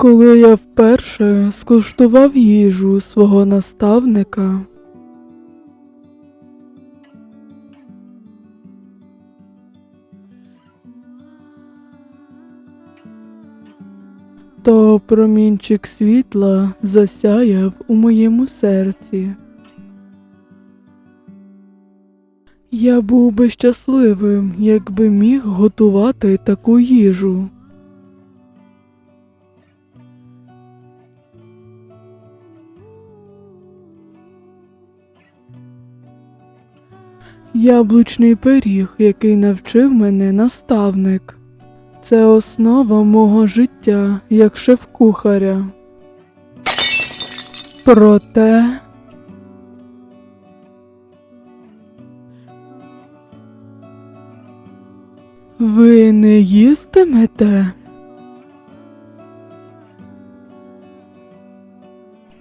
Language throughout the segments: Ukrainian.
Коли я вперше скуштував їжу свого наставника, то промінчик світла засяяв у моєму серці. Я був би щасливим, якби міг готувати таку їжу. Яблучний пиріг, який навчив мене наставник. Це основа мого життя як шеф-кухаря. Проте ви не їстимете?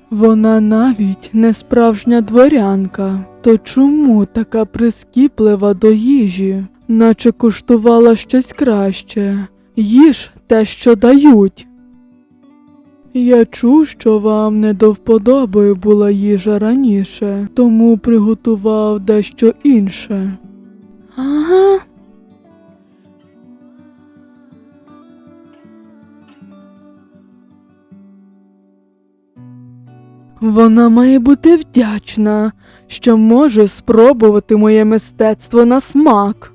Вона навіть не справжня дворянка. То чому така прискіплива до їжі, наче куштувала щось краще? Їж те, що дають. Я чув, що вам не до вподоби була їжа раніше, тому приготував дещо інше. Ага. Вона має бути вдячна, що може спробувати моє мистецтво на смак.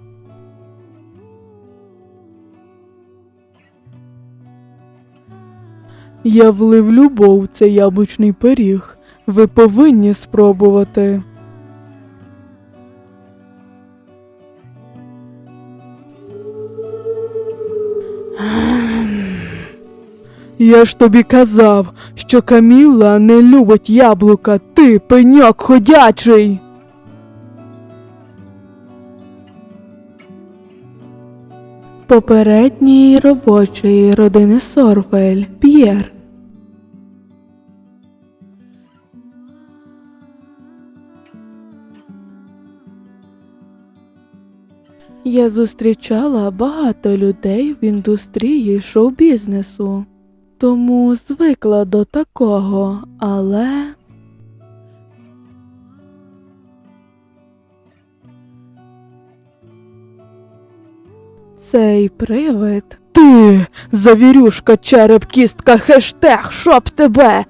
Я влив любов цей яблучний пиріг. Ви повинні спробувати. Я ж тобі казав, що Каміла не любить яблука, ти пеньок ходячий. Попередній робочий родини Сорфель П'єр. Я зустрічала багато людей в індустрії шоу-бізнесу, тому звикла до такого, але. Цей привид. Ти, завірюшка, череп, кістка, хештег, щоб тебе.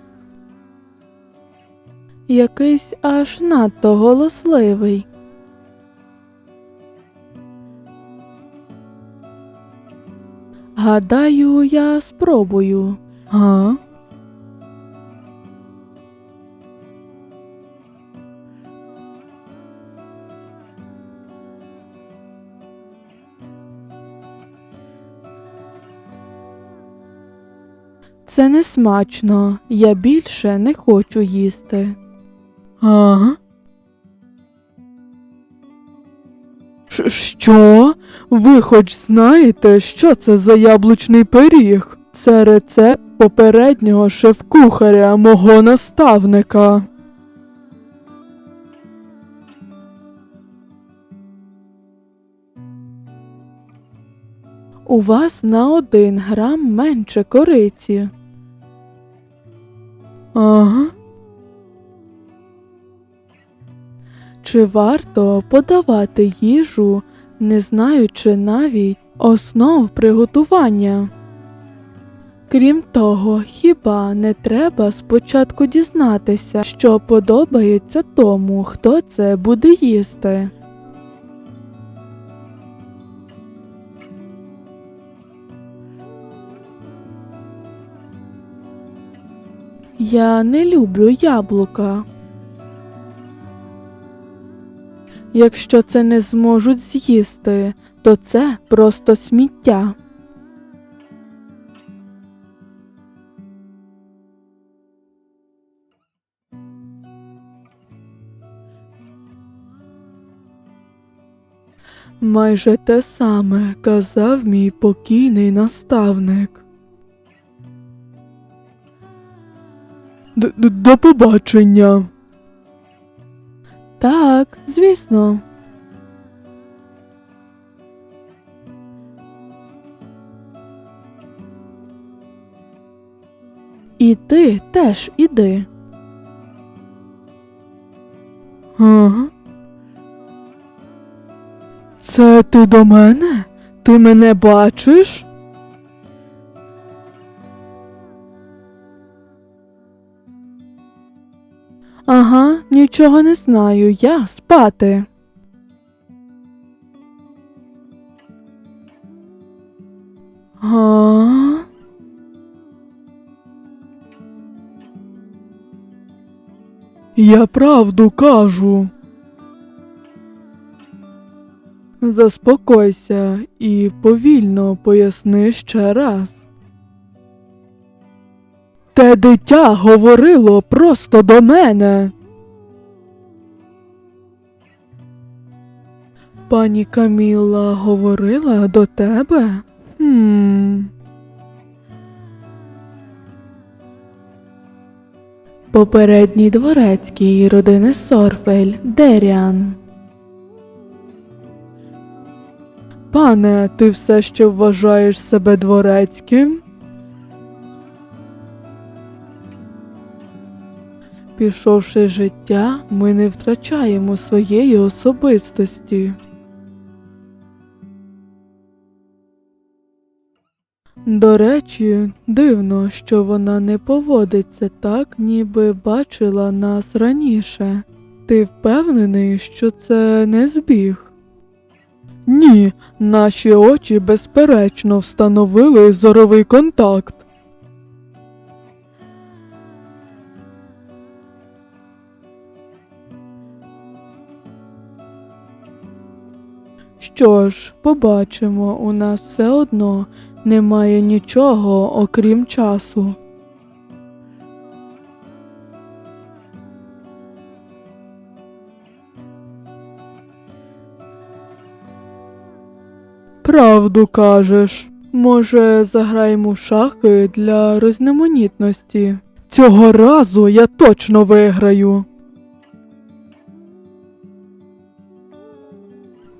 Якийсь аж надто голосливий. Гадаю, я спробую. А? Це не смачно. Я більше не хочу їсти. Ага. Ш- Що? Ви хоч знаєте, що це за яблучний пиріг? Це рецепт попереднього шеф-кухаря мого наставника. У вас на один грам менше кориці. Ага. Чи варто подавати їжу, не знаючи навіть основ приготування? Крім того, хіба не треба спочатку дізнатися, що подобається тому, хто це буде їсти? Я не люблю яблука. Якщо це не зможуть з'їсти, то це просто сміття. Майже те саме казав мій покійний наставник. Д- д- До побачення. Так, звісно. І ти теж іди. Ага. Це ти до мене? Ти мене бачиш? Ага, нічого не знаю, я спати. Га? Я правду кажу. Заспокойся і повільно поясни ще раз. Те дитя говорило просто до мене. Пані Каміла говорила до тебе? Хм. Попередній дворецький родини Сорфель Деріан. Пане, ти все ще вважаєш себе дворецьким? Пішовши життя, ми не втрачаємо своєї особистості. До речі, дивно, що вона не поводиться так, ніби бачила нас раніше. Ти впевнений, що це не збіг? Ні, наші очі безперечно встановили зоровий контакт. Що ж, побачимо, у нас все одно немає нічого, окрім часу. Правду кажеш. Може, заграємо в шахи для різноманітності. Цього разу я точно виграю.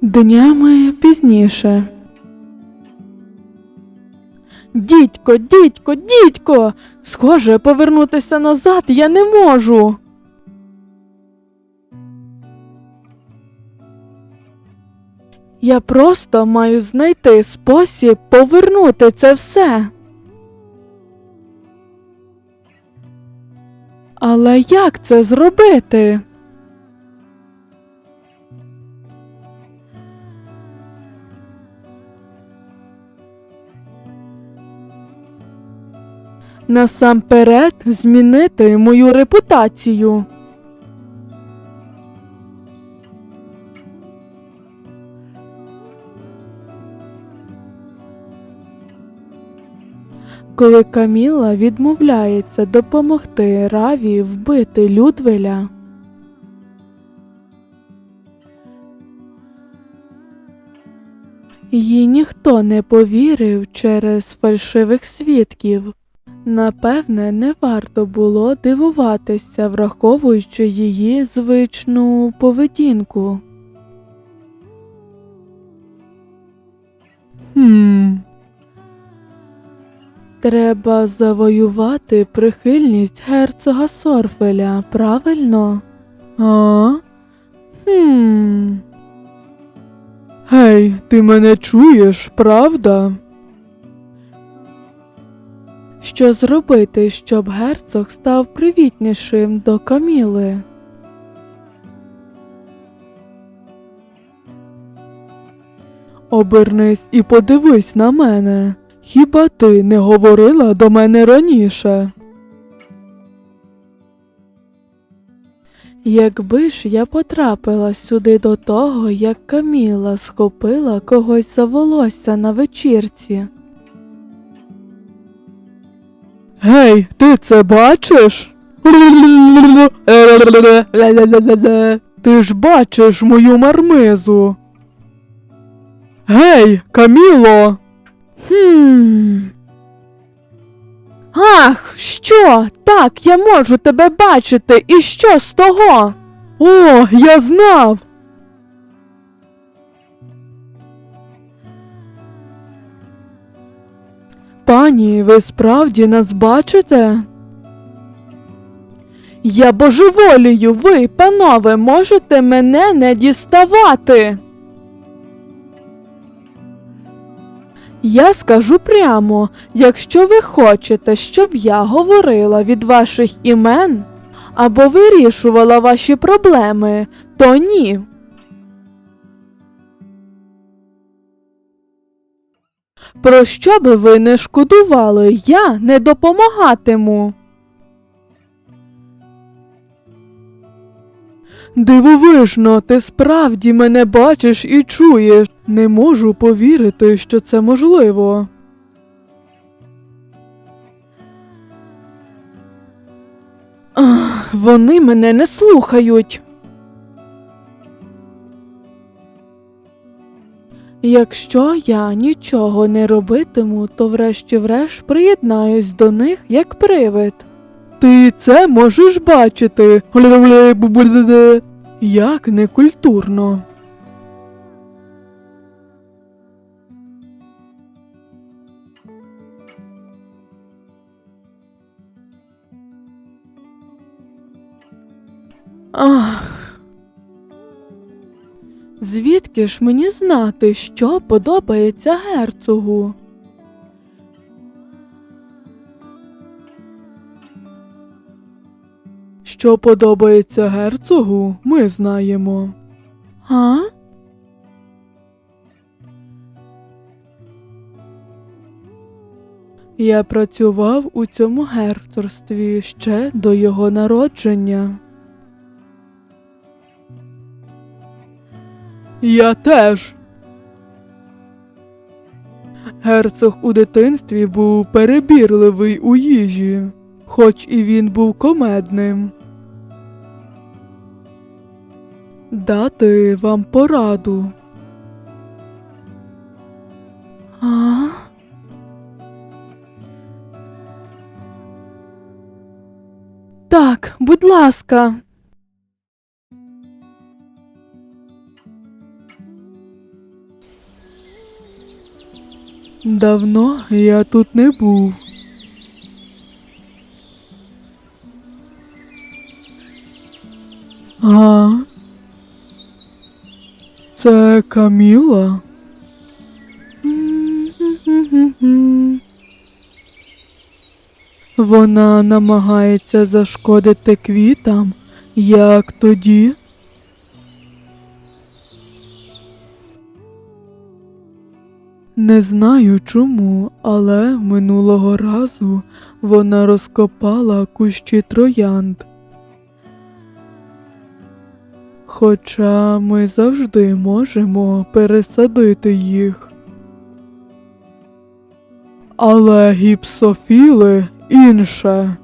Днями пізніше. Дідько, дідько, дідько. Схоже, повернутися назад я не можу. Я просто маю знайти спосіб повернути це все. Але як це зробити? Насамперед змінити мою репутацію. Коли Каміла відмовляється допомогти Раві вбити Людвеля, їй ніхто не повірив через фальшивих свідків. Напевне, не варто було дивуватися, враховуючи її звичну поведінку. Хм. Треба завоювати прихильність герцога Сорфеля, правильно? А? Хм. Гей, ти мене чуєш, правда? Що зробити, щоб герцог став привітнішим до Каміли? Обернись і подивись на мене. Хіба ти не говорила до мене раніше? Якби ж я потрапила сюди до того, як Каміла схопила когось за волосся на вечірці. Гей, ти це бачиш? Ти ж бачиш мою мармизу. Гей, Каміло. Хм. Ах, що? Так, я можу тебе бачити. І що з того? О, я знав. Пані, ви справді нас бачите? Я божеволію, ви, панове, можете мене не діставати. Я скажу прямо, якщо ви хочете, щоб я говорила від ваших імен або вирішувала ваші проблеми, то ні. Про що би ви не шкодували, я не допомагатиму. Дивовижно, ти справді мене бачиш і чуєш. Не можу повірити, що це можливо. Ах, вони мене не слухають. Якщо я нічого не робитиму, то врешті-врешт приєднаюсь до них як привид. Ти це можеш бачити. Як некультурно. Ах. Звідки ж мені знати, що подобається герцогу? Що подобається герцогу, ми знаємо. А? Я працював у цьому герцогстві ще до його народження. Я теж. Герцог у дитинстві був перебірливий у їжі, хоч і він був комедним. Дати вам пораду. А? Так, будь ласка. Давно я тут не був. А? Це Каміла? Вона намагається зашкодити квітам, як тоді. Не знаю чому, але минулого разу вона розкопала кущі троянд. Хоча ми завжди можемо пересадити їх. Але гіпсофіли інше.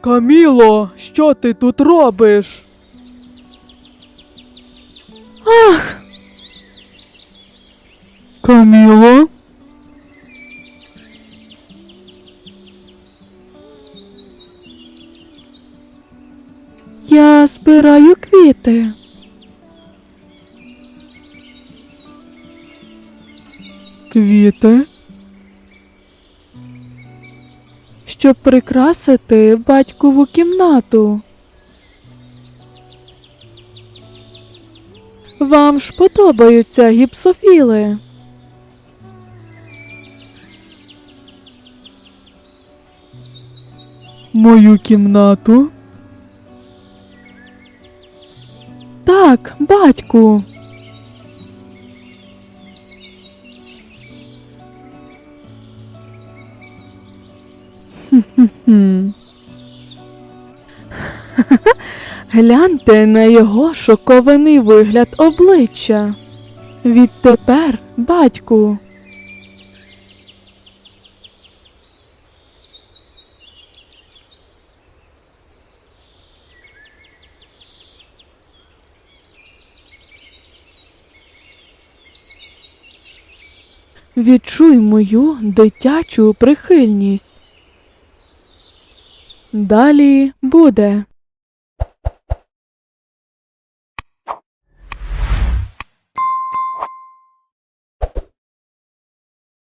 Каміло, що ти тут робиш? Ах. Каміло? Я збираю квіти. Квіти? Щоб прикрасити батькову кімнату. Вам ж подобаються гіпсофіли? Мою кімнату? Так, батьку. Гляньте на його шокований вигляд обличчя. Відтепер, батьку. Відчуй мою дитячу прихильність. Далі буде.